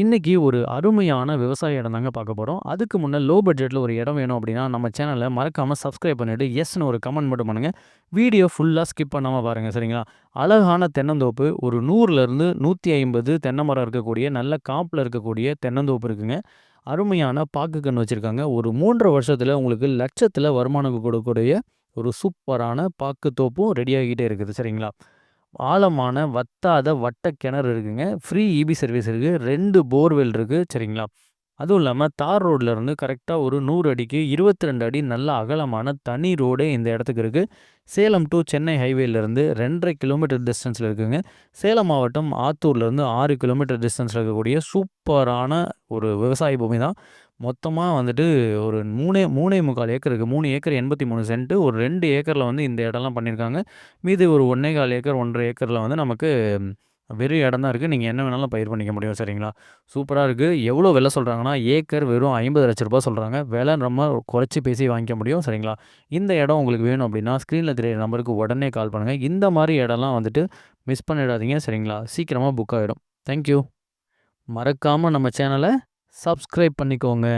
இன்னைக்கு ஒரு அருமையான விவசாய இடம் தாங்க பார்க்க போகிறோம் அதுக்கு முன்னே லோ பட்ஜெட்டில் ஒரு இடம் வேணும் அப்படின்னா, நம்ம சேனலில் மறக்காமல் சப்ஸ்கிரைப் பண்ணிவிட்டு எஸ்ன்னு ஒரு கமெண்ட் மட்டும் பண்ணுங்க. வீடியோ ஃபுல்லாக ஸ்கிப் பண்ணாமல் பாருங்கள் சரிங்களா? அழகான தென்னந்தோப்பு ஒரு 100லேருந்து 150 தென்னை மரம் இருக்கக்கூடிய, நல்ல காப்பில் இருக்கக்கூடிய தென்னந்தோப்பு இருக்குங்க. அருமையான பாக்கு கன்று வச்சுருக்காங்க ஒரு மூன்றரை வருஷத்தில் உங்களுக்கு லட்சத்தில் வருமானம் கொடுக்கக்கூடிய ஒரு சூப்பரான பாக்கு தோப்பும் ரெடியாகிட்டே இருக்குது. சரிங்களா? ஆழமான வத்தாத வட்ட கிணறு இருக்குங்க. ஃப்ரீ ஈபி சர்வீஸ் இருக்கு. ரெண்டு போர்வெல் இருக்கு. சரிங்களா? அதுவும் இல்லாமல் தார் ரோட்ல இருந்து கரெக்டாக ஒரு நூறு அடிக்கு 22 அடி நல்ல அகலமான தனி ரோடே இந்த இடத்துக்கு இருக்குது சேலம் டு சென்னை ஹைவேலேருந்து 2 1/2 கிலோமீட்டர் டிஸ்டன்ஸில் இருக்குங்க. சேலம் மாவட்டம் ஆத்தூர்லேருந்து ஆறு கிலோமீட்டர் டிஸ்டன்ஸில் இருக்கக்கூடிய சூப்பரான ஒரு விவசாய பூமி தான். மொத்தமாக வந்துட்டு ஒரு 3 3 1/4 ஏக்கர் இருக்குது மூணு ஏக்கர் எண்பத்தி மூணு சென்ட்டு ஒரு ரெண்டு ஏக்கரில் வந்து இந்த இடம்லாம் பண்ணியிருக்காங்க. மீதி ஒரு 1 1/4 ஏக்கர் ஒன்றரை ஏக்கரில் வந்து நமக்கு வெறும் இடம் தான் இருக்குது நீங்கள் என்ன வேணாலும் பயிர் பண்ணிக்க முடியும். சரிங்களா? சூப்பராக இருக்குது எவ்வளோ விலை சொல்கிறாங்கன்னா ஏக்கர் வெறும் ஐம்பது லட்ச ரூபா சொல்கிறாங்க விலை நம்ம குறைச்சி பேசி வாங்கிக்க முடியும். சரிங்களா? இந்த இடம் உங்களுக்கு வேணும் அப்படின்னா, ஸ்க்ரீனில் தெரியிற நம்பருக்கு உடனே கால் பண்ணுங்கள் இந்த மாதிரி இடம்லாம் வந்துட்டு மிஸ் பண்ணிடாதீங்க. சரிங்களா? சீக்கிரமாக புக் ஆகிடும் தேங்க் யூ. நம்ம சேனலை சப்ஸ்கிரைப் பண்ணிக்கோங்க.